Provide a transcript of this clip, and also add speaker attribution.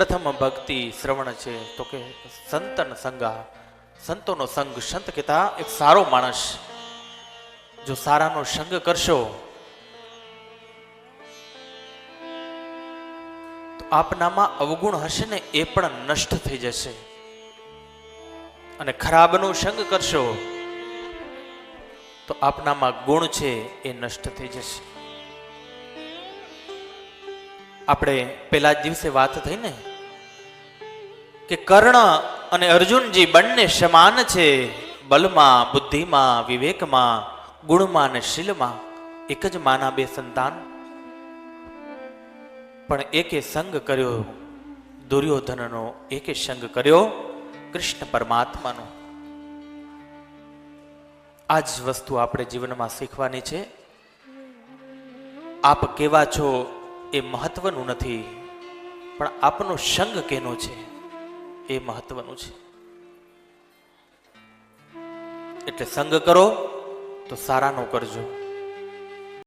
Speaker 1: પ્રથમ ભક્તિ શ્રવણ છે. તો કે સંતન સંગા, સંતોનો સંગ, સંત કહેતા એક સારો માણસ. જો સારાનો સંગ કરશો, તો આપનામાં અવગુણ હશે ને એ પણ નષ્ટ થઈ જશે. અને ખરાબનો સંગ કરશો, તો આપનામાં ગુણ છે એ નષ્ટ થઈ જશે. આપણે પેલા જ દિવસે વાત થઈ ને કે કર્ણ અને અર્જુનજી બંને સમાન છે, બલમાં, બુદ્ધિમાં, વિવેકમાં, ગુણમાં અને શીલમાં. એક જ માના બે સંતાન. પણ એકે સંગ કર્યો, દુર્યોધનનો એકે સંગ કર્યો, કૃષ્ણ પરમાત્માનો. આ જ વસ્તુ આપણે જીવનમાં શીખવાની છે. આપ કેવા છો એ મહત્વનું નથી, પણ આપનો સંગ કેનો છે? એ મહત્વનું છે. એટલે સંગ કરો તો સારાનો કરજો.